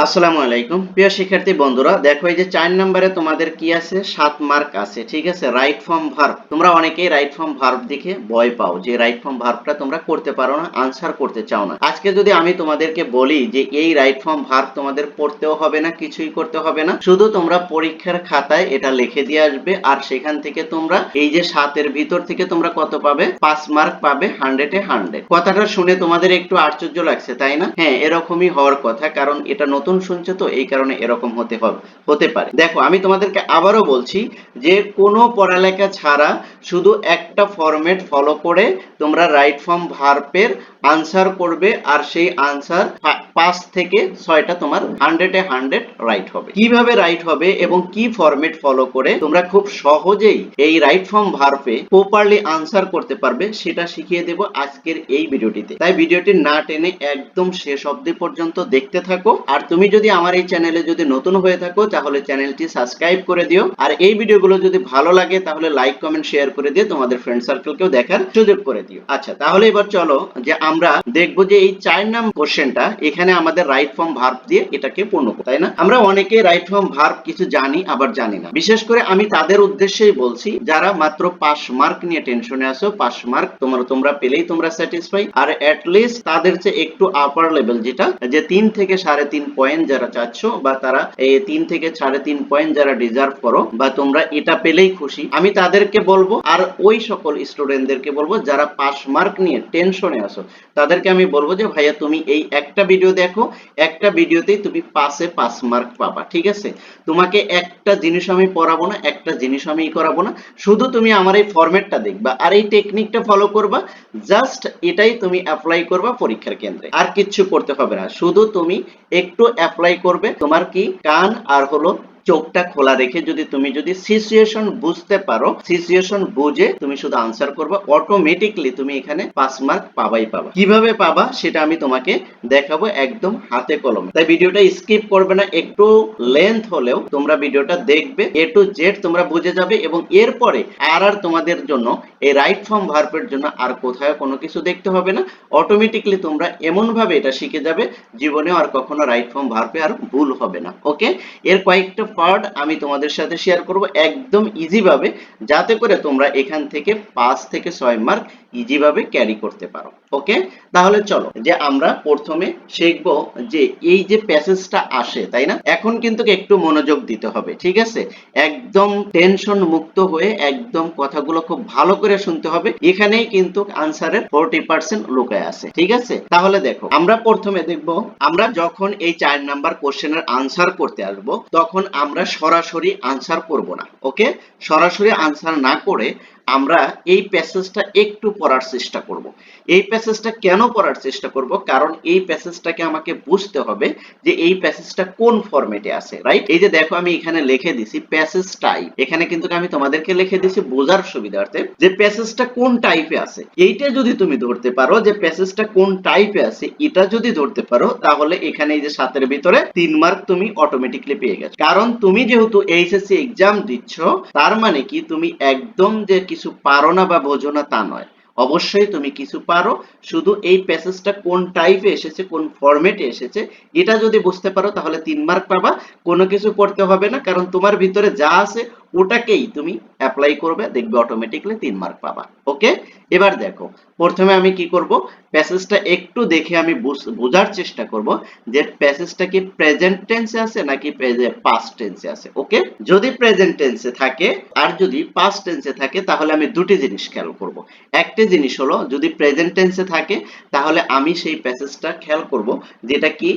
আসসালামু আলাইকুম। প্রিয় শিক্ষার্থী বন্ধুরা, দেখো এই যে চার নম্বরে তোমাদের কি আছে? সাত মার্ক আছে, ঠিক আছে? রাইট ফর্ম ভার্ব তোমরা অনেকেই রাইট ফর্ম ভার্ব দেখে ভয় পাও যে রাইট ফর্ম ভার্বটা তোমরা করতে পারো না আনসার করতে চাও না। আজকে যদি আমি তোমাদেরকে বলি যে এই রাইট ফর্ম ভার্ব তোমাদের পড়তেও হবে না, কিছুই করতে হবে না, শুধু তোমরা পরীক্ষার খাতায় এটা লিখে দিয়ে আসবে আর সেখান থেকে তোমরা এই যে সাতের ভিতর থেকে তোমরা কত পাবে? পাঁচ মার্ক পাবে হান্ড্রেডে হান্ড্রেড কথাটা শুনে তোমাদের একটু আশ্চর্য লাগছে, তাই না? হ্যাঁ এরকমই হওয়ার কথা, কারণ এটা নতুন শুনছো তো, এই কারণে এরকম হতে হবে হতে পারে। দেখো, আমি তোমাদেরকে আবারও বলছি যে কোনো পড়ালেখা ছাড়া শুধু একটা ফরম্যাট ফলো করে তোমরা রাইট ফর্ম ভার্বের আনসার করবে আর সেই আনসার পাঁচ থেকে ছয়টা তোমার হান্ড্রেডে হান্ড্রেড রাইট হবে। কীভাবে রাইট হবে এবং কি ফরম্যাট ফলো করে তোমরা খুব সহজেই এই রাইট ফর্ম ভার্বে প্রপারলি আনসার করতে পারবে, সেটা শিখিয়ে দেব আজকের এই ভিডিওটিতে। তাই ভিডিওটি না টেনে একদম শেষ অবধি পর্যন্ত দেখতে থাকো। আর তুমি যদি আমার এই চ্যানেলে যদি নতুন হয়ে থাকো, তাহলে চ্যানেলটি সাবস্ক্রাইব করে দিও। আর এই ভিডিওগুলো যদি ভালো লাগে, তাহলে লাইক কমেন্ট শেয়ার করে দিয়ে তোমাদের ফ্রেন্ড সার্কেলকেও দেখার সুযোগ করে দিও। আচ্ছা তাহলে এবার চলো যে আমরা দেখব যে এই চার নাম কোশ্চেনটা এখানে আমাদের রাইট ফর্ম ভার্ব দিয়ে এটাকে পূর্ণ তাই না? আমরা অনেকে রাইট ফর্ম ভার্ব কিছু জানি, আবার জানি না। বিশেষ করে আমি তাদের উদ্দেশ্যেই বলছি, যারা মাত্র পাস মার্ক নিয়ে টেনশনে আসো পাস মার্ক তোমরা তোমরা পেলেই তোমরা স্যাটিসফাই আর লিস্ট তাদের চেয়ে একটু আপার লেভেল যেটা, যে তিন থেকে সাড়ে তিন পয়েন্ট যারা চাচ্ছ, বা তারা এই তিন থেকে সাড়ে তিন পয়েন্ট যারা ডিজার্ভ করো, বা তোমরা এটা পেলেই খুশি, আমি তাদেরকে বলব, আর ওই সকল স্টুডেন্টদেরকে বলব, যারা পাস মার্ক নিয়ে টেনশনে আসো তাদেরকে আমি বলব যে, ভাইয়া, তুমি এই একটা ভিডিও দেখো, একটা ভিডিওতেই তুমি পাসে পাস মার্ক পাবা, ঠিক আছে? তোমাকে একটা জিনিস আমি পড়াবো না, একটা জিনিস আমি করাবো না। শুধু তুমি আমার এই ফরম্যাটটা দেখবা আর এই টেকনিকটা ফলো করবা। জাস্ট এটাই তুমি অ্যাপ্লাই করবা পরীক্ষার কেন্দ্রে। আর কিচ্ছু করতে হবে না। শুধু তুমি একটু অ্যাপ্লাই করবে। তোমার কি কান আর হলো চোখটা খোলা রেখে যদি তুমি যদি সিচুয়েশন বুঝতে পারো সিচুয়েশন বুঝে তুমি শুধু আনসার করবে অটোমেটিকলি তুমি এখানে পাস মার্ক পাবাই পাবা। কীভাবে পাবা সেটা আমি তোমাকে দেখাবো একদম হাতে কলমে। তাই ভিডিওটা স্কিপ করবে না, একটু লেন্থ হলেও তোমরা ভিডিওটা দেখবে এ টু জেড তোমরা বুঝে যাবে এবং এরপরে আর আর তোমাদের জন্য, এই রাইট ফর্ম ভার্বের জন্য আর কোথায় কোনো কিছু দেখতে হবে না। অটোমেটিকলি তোমরা এমন ভাবে এটা শিখে যাবে, জীবনে আর কখনো রাইট ফর্ম ভার্বে আর ভুল হবে না ওকে এর কয়েকটা পার্ট আমি তোমাদের সাথে শেয়ার করব একদম ইজি ভাবে, যাতে করে তোমরা এখান থেকে পাঁচ থেকে ছয় মার্ক ইজি ভাবে ক্যারি করতে পারো ওকে তাহলে চলো, যে আমরা প্রথমে শিখব যে এই যে প্যাসেজটা আসে, তাই না? এখন কিন্তু একটু মনোযোগ দিতে হবে, ঠিক আছে? একদম টেনশন মুক্ত হয়ে একদম কথাগুলো খুব ভালো করে শুনতে হবে, এখানেই কিন্তু আনসারের ফোরটি পার্সেন্ট লুকায় আছে, ঠিক আছে? তাহলে দেখো, আমরা প্রথমে দেখব, আমরা যখন এই চার নাম্বার কোশ্চেনের আনসার করতে আসব, তখন আমরা সরাসরি আনসার করব না ওকে সরাসরি আনসার না করে আমরা এই প্যাসেজটা একটু পড়ার চেষ্টা করব। এই প্যাসেজটা কেন পড়ার চেষ্টা করব? কারণ এই প্যাসেজটাকে আমাকে বুঝতে হবে যে এই প্যাসেজটা কোন ফরম্যাটে আছে রাইট এই যে দেখো আমি এখানে লিখে দিছি প্যাসেজ টাইপ এখানে কিন্তু আমি তোমাদেরকে লিখে দিছি বোঝার সুবিধার্থে যে প্যাসেজটা কোন টাইপে আছে। এইটা যদি তুমি ধরতে পারো যে প্যাসেজটা কোন টাইপে আছে, এটা যদি ধরতে পারো, তাহলে এখানে এই যে সাতের ভিতরে তিন মার্ক তুমি অটোমেটিকলি পেয়ে গেছো। কারণ তুমি যেহেতু এইচএসসি এক্সাম দিচ্ছ, তার মানে কি? তুমি একদম যে কিছু পারো না বা বোঝো না তা নয়। অবশ্যই তুমি কিছু পারো, শুধু এই প্যাসেজটা কোন টাইপে এসেছে, কোন ফরম্যাটে এসেছে, এটা যদি বুঝতে পারো তাহলে তিন মার্ক পাবা। কোনো কিছু করতে হবে না, কারণ তোমার ভিতরে যা আছে ওটাকেই তুমি অ্যাপ্লাই করবে, দেখবে অটোমেটিকলি তিন মার্ক পাবা। ওকে এবার দেখো, প্রথমে আমি কি করব? প্যাসেজটা একটু দেখে আমি বোঝার চেষ্টা করব যে প্যাসেজটা কি প্রেজেন্ট টেন্সে আছে নাকি পাস্ট টেন্সে আছে। ওকে যদি প্রেজেন্ট টেন্সে থাকে, আর যদি পাস্ট টেন্সে থাকে, তাহলে আমি দুটি জিনিস খেয়াল করব। একটি জিনিস হলো, যদি প্রেজেন্ট টেন্সে থাকে, তাহলে আমি সেই প্যাসেজটা খেয়াল করব, যেটা কি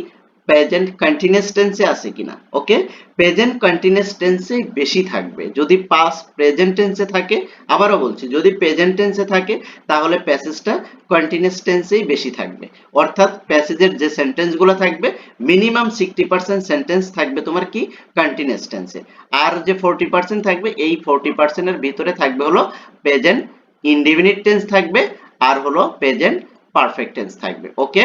প্রেজেন্ট কন্টিনিউয়াস টেন্সে আছে কিনা ওকে প্রেজেন্ট কন্টিনিউয়াস টেন্সে বেশি থাকবে। যদি পাস্ট প্রেজেন্ট টেন্সে থাকে, আবারও বলছি, যদি প্রেজেন্ট টেন্সে থাকে, তাহলে প্যাসেজটা কন্টিনিউয়াস টেন্সেই বেশি থাকবে। অর্থাৎ প্যাসেজের যে সেন্টেন্সগুলো থাকবে মিনিমাম সিক্সটি পার্সেন্ট সেন্টেন্স থাকবে তোমার কি? কন্টিনিউয়াস টেন্সে আর যে ফোরটি পার্সেন্ট থাকবে, এই ফোরটি পার্সেন্টের ভিতরে থাকবে হলো প্রেজেন্ট ইনডিফিনিট টেন্স থাকবে, আর হলো প্রেজেন্ট পারফেক্ট টেন্স থাকবে ওকে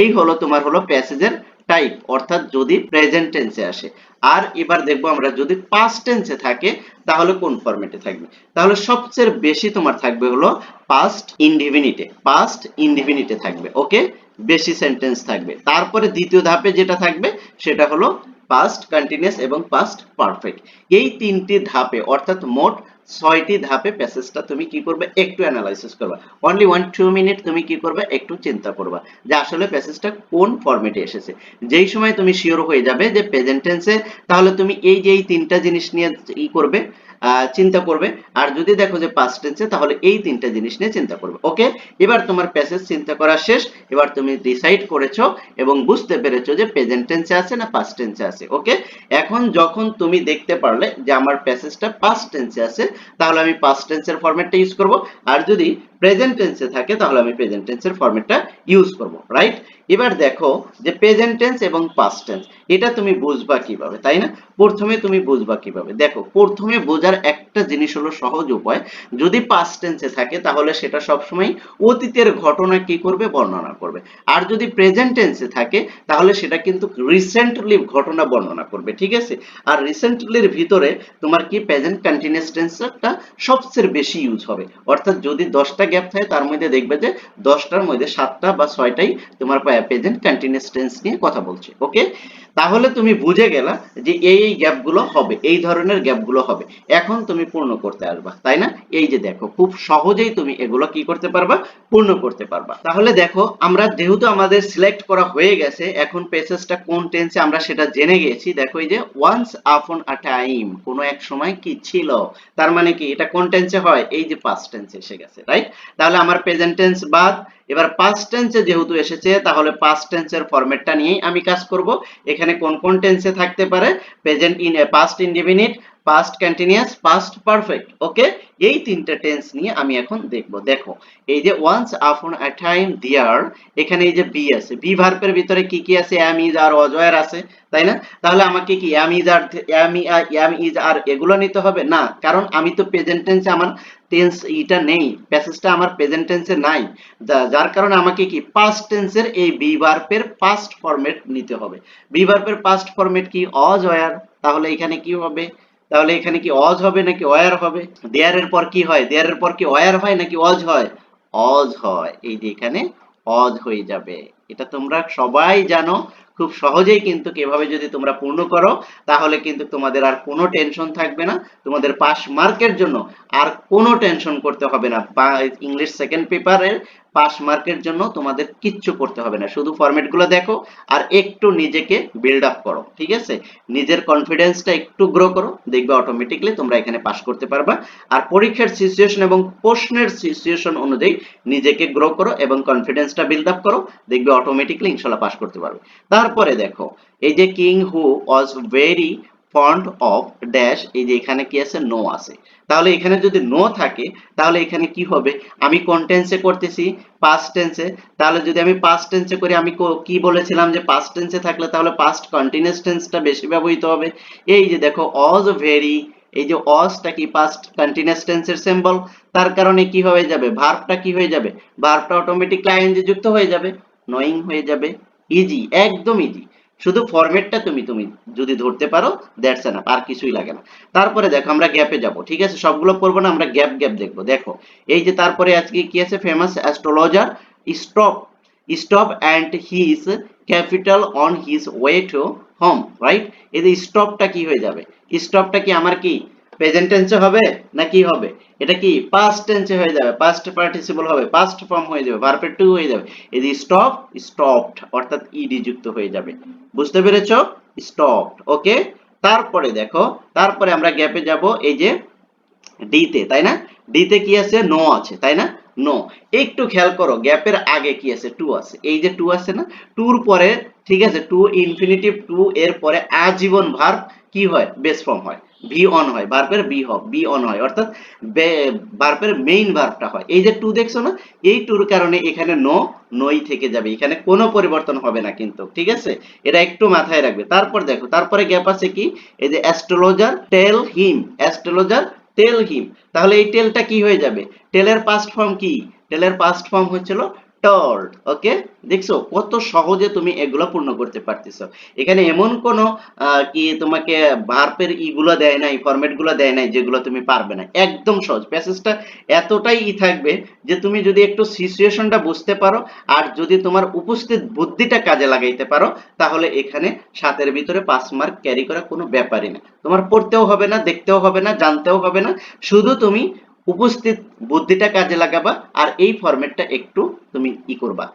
এই হলো তোমার হলো প্যাসেজের টাইপ অর্থাৎ যদি প্রেজেন্ট টেন্সে আসে। আর এবার দেখব আমরা যদি পাস্ট টেন্সে থাকে, তাহলে কোন ফরম্যাটে থাকবে? তাহলে সবচেয়ে বেশি তোমার থাকবে হলো পাস্ট ইনডিফিনিটে পাস্ট ইনডিফিনিটে থাকবে, ওকে? বেশি সেন্টেন্স থাকবে। তারপরে দ্বিতীয় ধাপে যেটা থাকবে, সেটা হলো পাস্ট কন্টিনিউয়াস এবং পাস্ট পারফেক্ট এই তিনটি ধাপে, অর্থাৎ মোট ছয়টি ধাপে প্যাসেজটা তুমি কি করবে? একটু অ্যানালাইসিস করবে। অনলি ওয়ান টু মিনিট তুমি কি করবে? একটু চিন্তা করবা যে আসলে প্যাসেজটা কোন ফর্মেটে এসেছে। যেই সময় তুমি শিওর হয়ে যাবে যে প্রেজেন্ট টেন্সে তাহলে তুমি এই যে এই তিনটা জিনিস নিয়ে ই করবে চিন্তা করবে। আর যদি দেখো যে পাস্ট টেন্সে তাহলে এই তিনটা জিনিস নিয়ে চিন্তা করবে। ওকে এবার তোমার প্যাসেজ চিন্তা করা শেষ। এবার তুমি ডিসাইড করেছ এবং বুঝতে পেরেছ যে প্রেজেন্ট টেন্সে আছে না পাস্ট টেন্সে আছে। ওকে এখন যখন তুমি দেখতে পারলে যে আমার প্যাসেজটা পাস্ট টেন্সে আছে, তাহলে আমি পাস্ট টেন্সের ফরম্যাটটা ইউজ করব। আর যদি প্রেজেন্ট টেন্সে থাকে, তাহলে আমি প্রেজেন্ট টেন্সের ফরম্যাটটা ইউজ করব রাইট এবার দেখো যে প্রেজেন্ট টেন্স এবং পাস্ট টেন্স এটা তুমি বুঝবা কীভাবে, তাই না? প্রথমে তুমি বুঝবা কীভাবে। দেখো, প্রথমে বোঝার একটা জিনিস হলো সহজ উপায়, যদি পাস্ট টেন্সে থাকে, তাহলে সেটা সবসময় অতীতের ঘটনা কি করবে, বর্ণনা করবে। আর যদি প্রেজেন্ট টেন্সে থাকে, তাহলে সেটা কিন্তু রিসেন্টলি ঘটনা বর্ণনা করবে, ঠিক আছে? আর রিসেন্টলির ভিতরে তোমার কি প্রেজেন্ট কন্টিনিউয়াস টেন্সটা সবচেয়ে বেশি ইউজ হবে? অর্থাৎ যদি দশটা গ্যাপ থাকে, তার মধ্যে দেখবে যে দশটার মধ্যে সাতটা বা ছয়টাই তোমার প্রেজেন্ট কন্টিনিউয়াস টেন্স নিয়ে কথা বলছে ওকে তাহলে তুমি বুঝে গেলা যে এই এই গ্যাপগুলো হবে, এই ধরনের গ্যাপগুলো হবে। এখন তুমি পূর্ণ করতে আসবা তাই না? এই যে দেখো, খুব সহজেই তুমি এগুলো কি করতে পারবা? পূর্ণ করতে পারবা। তাহলে দেখো, আমরা যেহেতু আমাদের সিলেক্ট করা হয়ে গেছে, এখন পেসেসটা কোন টেন্সে আমরা সেটা জেনে গেছি। দেখো এই যে ওয়ান্স আপন আ টাইম কোনো এক সময় কি ছিল? তার মানে কি, এটা কোন টেন্সে হয়? এই যে পাস্ট টেন্সে এসে গেছে রাইট তাহলে আমার প্রেজেন্ট টেন্স বাদ। এবার পাস্ট টেন্সে যেহেতু এসেছে, তাহলে পাস্ট টেন্সের ফরম্যাটটা নিয়েই আমি কাজ করব। এখানে কোন কোন টেন্সে থাকতে পারে? Present in past indefinite past continuous past perfect okay এই তিনটা টেন্স নিয়ে আমি এখন দেখব। দেখো, এই যে ওয়ান্স আপন আ টাইম দিয়ার এখানে এই যে বি আছে। বি ভার্বের ভিতরে কি কি আছে? অ্যাম ইজ আর অজয়ের আছে, তাই না? তাহলে আমাকে কি am is R am am is আর এগুলো নিতে হবে? না, কারণ আমি তো প্রেজেন্ট টেন্সে আমার টেন্স এটা নেই প্যাসেজটা আমার প্রেজেন্ট টেন্সে নাই। যার কারণে আমাকে কি পাস্ট টেন্সের এই বি ভার্বের পাস্ট ফরম্যাট নিতে হবে। বি ভার্বের পাস্ট ফরম্যাট কি? অজ ওয়ার তাহলে এখানে কি হবে? তাহলে এখানে কি অজ হবে নাকি ওয়ার হবে? দেয়ারের পর কি হয়? দেয়ারের পর কি ওয়ার হয় নাকি অজ হয়? অজ হয়। এই যে এখানে অজ হয়ে যাবে। এটা তোমরা সবাই জানো। খুব সহজেই কিন্তু এভাবে যদি তোমরা পূর্ণ করো, তাহলে কিন্তু তোমাদের আর কোনো টেনশন থাকবে না। তোমাদের পাস মার্কের জন্য আর কোনো টেনশন করতে হবে না। ইংলিশ সেকেন্ড পেপারের পাস মার্কের জন্য তোমাদের কিচ্ছু করতে হবে না। শুধু ফরম্যাটগুলো দেখো আর একটু নিজেকে বিল্ড আপ করো, ঠিক আছে? নিজের কনফিডেন্সটা একটু গ্রো করো, দেখবে অটোমেটিকলি তোমরা এখানে পাস করতে পারবা। আর পরীক্ষার সিচুয়েশন এবং প্রশ্নের সিচুয়েশন অনুযায়ী নিজেকে গ্রো করো এবং কনফিডেন্সটা বিল্ড আপ করো, দেখবে অটোমেটিকলি ইনশাল্লাহ পাস করতে পারবে। তারপরে দেখো, এই যে king who was very fond of dash এই যে এখানে কি আছে? নো আছে। তাহলে এখানে যদি নো থাকে, তাহলে এখানে কি হবে? আমি কোন টেন্সে করতেছি? পাস্ট টেন্সে তাহলে যদি আমি পাস্ট টেন্সে করি, আমি কো- বলেছিলাম যে পাস্ট টেন্সে থাকলে তাহলে পাস্ট কন্টিনিউয়াস টেন্সটা বেশি ব্যবহৃত হবে। এই যে দেখো অজ ভেরি এই যে অজটা কি পাস্ট কন্টিনিউয়াস টেন্সের সিম্বল তার কারণে কি হয়ে যাবে? ভার্বটা কি হয়ে যাবে? ভার্বটা অটোমেটিকলি আইএনজি যুক্ত হয়ে যাবে। নোয়িং হয়ে যাবে। ইজি একদম ইজি শুধু ফরমেটটা তুমি তুমি যদি ধরতে পারো দ্যাটস এনাফ আর কিছুই লাগে না। তারপরে দেখো, আমরা গ্যাপে যাব, ঠিক আছে? সবগুলো করব না, আমরা গ্যাপ গ্যাপ দেখব। দেখো, এই যে তারপরে আজকে কি আছে? Famous astrologer stop stop and his capital on his way to home right এই যে স্টপটা কি হয়ে যাবে? স্টপটা কি আমার কি? প্রেজেন্ট টেন্সে হবে না কি হবে? এটা কি? পাস্ট টেন্সে হয়ে যাবে। পাস্ট পার্টিসিপল হবে। পাস্ট ফর্ম হয়ে যাবে। ভার্বের টু হয়ে যাবে। এই স্টপ স্টপড অর্থাৎ ইডি যুক্ত হয়ে যাবে। বুঝতে পেরেছ? স্টপড ওকে তারপরে দেখো, তারপরে আমরা গ্যাপে যাব এই যে ডিতে তাই না? ডিতে কি আছে? নো আছে, তাই না? নো একটু খেয়াল করো গ্যাপের আগে কি আছে? টু আছে। এই যে টু আছে না? টুর পরে, ঠিক আছে? টু ইনফিনিটিভ টু এর পরে আজীবন ভার্ব কি হয়? বেস ফর্ম হয়। ভি অন হয় ভার্বের বি হব বি অন হয়, অর্থাৎ ভার্বের মেইন ভার্বটা হয়। এই যে টু দেখছ না, এই টুর কারণে এখানে নো নই থেকে যাবে। এখানে কোনো পরিবর্তন হবে না কিন্তু, ঠিক আছে? এটা একটু মাথায় রাখবে। তারপর দেখো, তারপরে গ্যাপ আছে কি? এই যে astrologer tell him astrologer tell him তাহলে এই টেলটা কি হয়ে যাবে? টেলের পাস্ট ফর্ম কি? টেলের পাস্ট ফর্ম হচ্ছিল told ওকে দেখছ, কত সহজে তুমি এগুলো পূর্ণ করতে পারতেছো। এখানে এমন কোন কি তোমাকে ভার্বের ইগুলো দেয় নাই ফরম্যাটগুলো দেয় নাই, যেগুলো তুমি পারবে না। একদম সহজ। প্যাসেজটা এতটাই ই থাকবে যে তুমি যদি একটু সিচুয়েশনটা বুঝতে পারো, আর যদি তোমার উপস্থিত বুদ্ধিটা কাজে লাগাইতে পারো, তাহলে এখানে সাতের ভিতরে পাঁচ মার্ক ক্যারি করা কোনো ব্যাপারই না। তোমার পড়তেও হবে না, দেখতেও হবে না, জানতেও হবে না। শুধু তুমি উপস্থিত বুদ্ধিটা কাজে লাগাবা আর এই ফরম্যাটটা একটু তুমি ই করবা,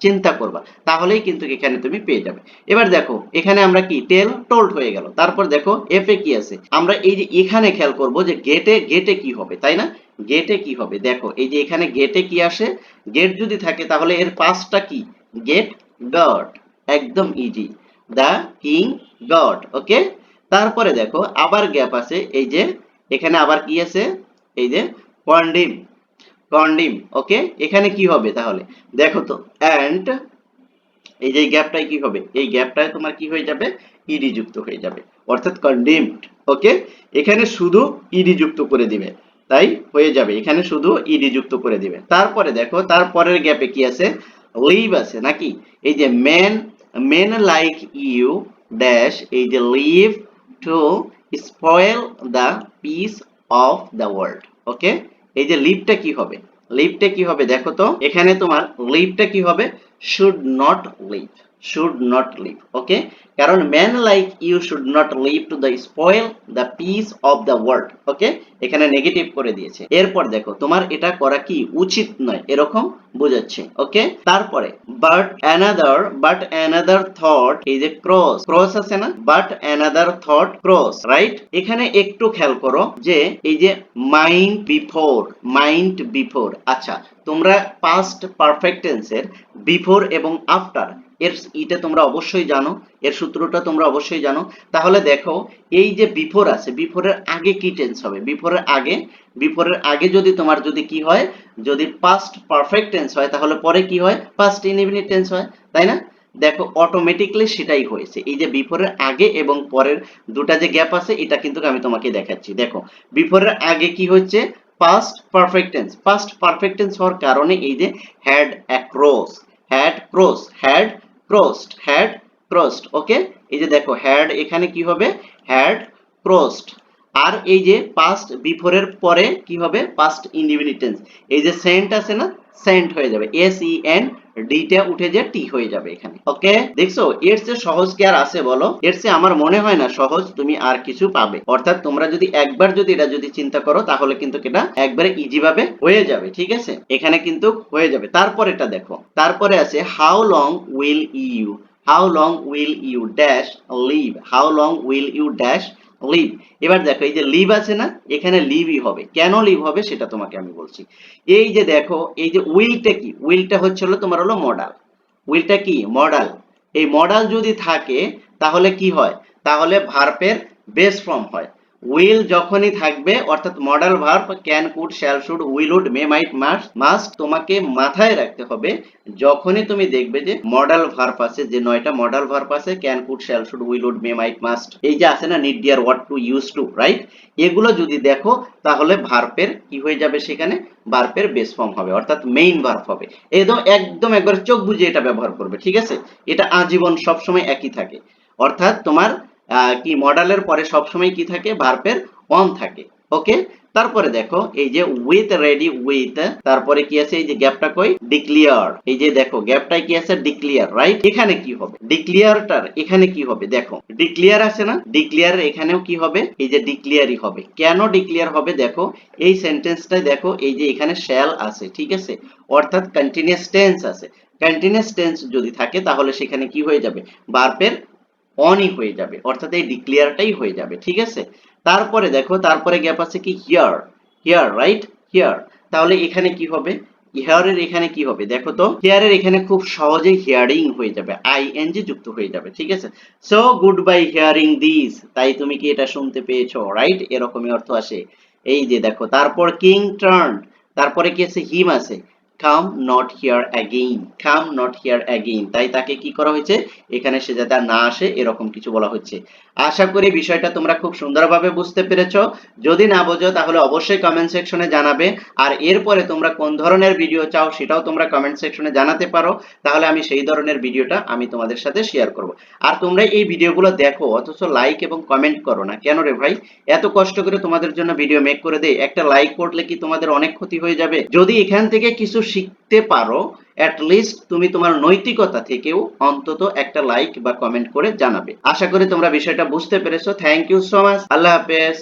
চিন্তা করবা, তাহলেই কিন্তু এখানে তুমি পেয়ে যাবে। এবার দেখো, এখানে আমরা কি টেল টোল্ড হয়ে গেল। তারপর দেখো এফ এ কি আছে? আমরা এই যে এখানে খেয়াল করব যে গেটে গেটে কি হবে, তাই না? গেটে কি হবে? দেখো, এই যে এখানে গেটে কি আসে? গেট যদি থাকে, তাহলে এর পাঁচটা কি? গেট গড একদম easy the king got okay তারপরে দেখো, আবার গ্যাপ আছে, এই যে, এখানে আবার কি আছে? এই যে কন্ডিম কন্ডিম ওকে? এখানে কি হবে তাহলে? দেখো তো অ্যান্ড এই যে গ্যাপটায় কি হবে? এই গ্যাপটায় তোমার কি হয়ে যাবে? ইডি যুক্ত হয়ে যাবে, অর্থাৎ কন্ডিমড ওকে? এখানে শুধু ইডি যুক্ত করে দিবে, তাই হয়ে যাবে, এখানে শুধু ইডি যুক্ত করে দিবে। তারপরে দেখো, তারপরের গ্যাপে কি আছে? লিভ আছে নাকি? এই যে men men like you dash এই যে live to spoil the peace of the world okay এই যে লিপটা কি হবে? লিপটা কি হবে? দেখো তো, এখানে তোমার লিপটা কি হবে? Should not live should not live okay কারণ man like you should not live to the spoil the peace of the world okay এখানে নেগেটিভ করে দিয়েছে। এরপর দেখো, তোমার এটা করা কি উচিত নয়, এরকম বোঝাচ্ছে ওকে তারপরে but another but another thought এই যে ক্রস ক্রস আছে না? But another thought cross right এখানে একটু খেয়াল করো যে, এই যে মাইন্ড বিফোর মাইন্ড বিফোর আচ্ছা তোমরা পাস্ট পারফেক্ট টেন্সের বিফোর এবং আফটার এর ইটা তোমরা অবশ্যই জানো, এর সূত্রটা তোমরা অবশ্যই জানো। তাহলে দেখো, এই যে বিফোর আছে বিফোরের আগে কি টেন্স হবে? বিফোরের আগে বিফোরের আগে যদি তোমার যদি কি হয়, যদি পাস্ট পারফেক্ট টেন্স হয়, তাহলে পরে কি হয়? পাস্ট ইনডিফিনিট টেন্স হয়, তাই না? দেখো অটোমেটিকলি সেটাই হয়েছে। এই যে বিফোরের আগে এবং পরের দুটা যে গ্যাপ আছে, এটা কিন্তু আমি তোমাকে দেখাচ্ছি। দেখো বিফোরের আগে কি হচ্ছে? Past perfect tense past perfect tense হওয়ার কারণে এই যে had across had cross had crossed had crossed okay? এই যে দেখো হ্যাড এখানে কি হবে? হ্যাড ক্রসড আর এই যে পাস্ট বিফোরের পরে কি হবে পাস্ট ইনডিফিনিট টেন্স এই যে সেন্ট আছে না সেন্ট হয়ে যাবে। এস ই এন ডিটা উঠে যে টি হয়ে যাবে এখানে। ওকে দেখছ? এর চেয়ে সহজ কি আর আছে বলো? এর চেয়ে আমার মনে হয় না সহজ, তুমি আর কিছু পাবে। অর্থাৎ তোমরা যদি একবার যদি এটা যদি চিন্তা করো, তাহলে কিন্তু এটা একবারে ইজি ভাবে হয়ে যাবে, ঠিক আছে? এখানে কিন্তু হয়ে যাবে। তারপর এটা দেখো। তারপরে আছে how long will you how long will you dash live how long will you dash live এবার দেখো, এই যে লিভ আছে না, এখানে লিভই হবে। কেন লিভ হবে সেটা তোমাকে আমি বলছি। এই যে দেখো, এই যে উইলটা কি? উইলটা হচ্ছে হলো, তোমার হলো মডাল উইলটা কি? মডাল এই মডাল যদি থাকে, তাহলে কি হয়? তাহলে ভার্বের বেস ফর্ম হয়। উইল যখনই থাকবে, অর্থাৎ modal verb can could shall should will would may might must must তোমাকে মাথায় রাখতে হবে যখনই তুমি দেখবে যে মডাল ভার্ব আছে, যে নয়টা মডাল ভার্ব আছে can could shall should will would may might must এই যে আছে না need dare ought to used to right এগুলো যদি দেখো, তাহলে ভার্পের কি হয়ে যাবে সেখানে? ভার্বের বেস ফর্ম হবে, অর্থাৎ মেইন ভার্ব হবে। একদম একদম একবার চোখ বুঝে এটা ব্যবহার করবে, ঠিক আছে? এটা আজীবন সবসময় একই থাকে। অর্থাৎ তোমার কি মডেলের পরে সবসময় কি থাকে? ভার্বের অন থাকে। ওকে তারপরে দেখো, এই যে উইথ রেডি উইথ তারপরে কি আছে? এই যে গ্যাপটা কই? ডিক্লিয়ার এই যে দেখো গ্যাপটাই কি আছে? ডিক্লিয়ার রাইট এখানে কি হবে? ডিক্লিয়ারটার এখানে কি হবে? দেখো ডিক্লিয়ার আছে না? ডিক্লিয়ার এখানেও কি হবে? এই যে ডিক্লিয়ারই হবে। কেন ডিক্লিয়ার হবে? দেখো, এই সেন্টেন্সটাই দেখো, এই যে এখানে শ্যাল আছে, ঠিক আছে? অর্থাৎ কন্টিনিউয়াস টেন্স আছে। কন্টিনিউয়াস টেন্স যদি থাকে, তাহলে সেখানে কি হয়ে যাবে? ভার্বের অনই হয়ে যাবে, অর্থাৎ এই ডিক্লিয়ারটাই হয়ে যাবে, ঠিক আছে? তারপরে দেখো, তারপরে গ্যাপ আছে কি? হিয়ার হিয়ার রাইট হিয়ার তাহলে এখানে কি হবে? হিয়ারের এখানে কি হবে? দেখো তো হিয়ারের এখানে খুব সহজেই হিয়ারিং হয়ে যাবে আই এন জি যুক্ত হয়ে যাবে, ঠিক আছে? So good by hearing this তাই তুমি কি এটা শুনতে পেয়েছ? রাইট এরকমই অর্থ আসে। এই যে দেখো, তারপর কিং টার্ন তারপরে কি আছে? হিম আছে। Come not here again come not here again তাই তাকে কি করা হয়েছে? এখানে সে যাতে না আসে, এরকম কিছু বলা হচ্ছে আশা করি বিষয়টা তোমরা খুব সুন্দরভাবে বুঝতে পেরেছ। যদি না বোঝো, তাহলে অবশ্যই কমেন্ট সেকশনে জানাবে। আর এরপরে তোমরা কোন ধরনের ভিডিও চাও, সেটাও তোমরা কমেন্ট সেকশনে জানাতে পারো। তাহলে আমি সেই ধরনের ভিডিওটা আমি তোমাদের সাথে শেয়ার করব। আর তোমরা এই ভিডিওগুলো দেখো, অথচ লাইক এবং কমেন্ট করো না। কেন রে ভাই? এত কষ্ট করে তোমাদের জন্য ভিডিও মেক করে দেই একটা লাইক করলে কি তোমাদের অনেক ক্ষতি হয়ে যাবে? যদি এখান থেকে কিছু শিখতে পারো অ্যাটলিস্ট তুমি তোমার নৈতিকতা থেকেও অন্তত একটা লাইক বা কমেন্ট করে জানাবে। আশা করি তোমরা বিষয়টা বুঝতে পেরেছ। থ্যাংক ইউ সো মাচ আল্লাহ হাফেজ।